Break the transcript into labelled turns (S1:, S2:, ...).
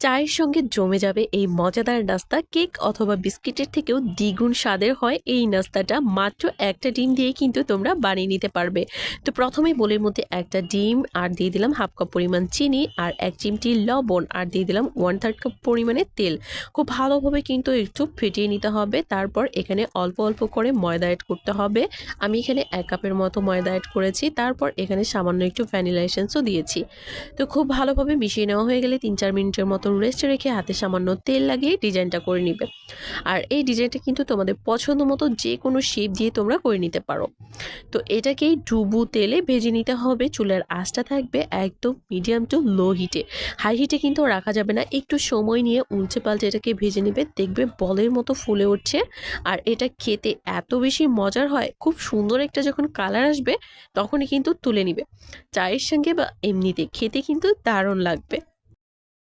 S1: চায়ের সঙ্গে জমে যাবে এই মজাদার নাস্তা, কেক অথবা বিস্কিটের থেকেও দ্বিগুণ স্বাদের হয় এই নাস্তাটা। মাত্র একটা ডিম দিয়ে কিন্তু তোমরা বানিয়ে নিতে পারবে। তো প্রথমে বোলের মধ্যে একটা ডিম আর দিয়ে দিলাম হাফ কাপ পরিমাণ চিনি আর এক চিমটি লবণ আর দিয়ে দিলাম ওয়ান থার্ড কাপ পরিমাণে তেল। খুব ভালোভাবে কিন্তু একটু ফেটিয়ে নিতে হবে। তারপর এখানে অল্প অল্প করে ময়দা অ্যাড করতে হবে। আমি এখানে এক কাপের মতো ময়দা অ্যাড করেছি। তারপর এখানে সামান্য একটু ভ্যানিলা এসেন্সও দিয়েছি। তো খুব ভালোভাবে মিশিয়ে নেওয়া হয়ে গেলে তিন চার মিনিটের মতো রেস্টে রেখে হাতে সামান্য তেল লাগিয়ে ডিজাইনটা করে নিবে। আর এই ডিজাইনটা কিন্তু তোমাদের পছন্দ মতো যে কোনো শেপ দিয়ে তোমরা করে নিতে পারো। তো এটাকেই ডুবু তেলে ভেজে নিতে হবে। চুলের আঁচটা থাকবে একদম মিডিয়াম টু লো হিটে হাই হিটে কিন্তু রাখা যাবে না। একটু সময় নিয়ে উল্টে পাল্টে এটাকে ভেজে নেবে। দেখবে বলের মতো ফুলে উঠছে। আর এটা খেতে এত বেশি মজার হয়, খুব সুন্দর একটা যখন কালার আসবে, তখনই কিন্তু তুলে নিবে। চায়ের সঙ্গে বা এমনিতে খেতে কিন্তু দারুণ লাগবে।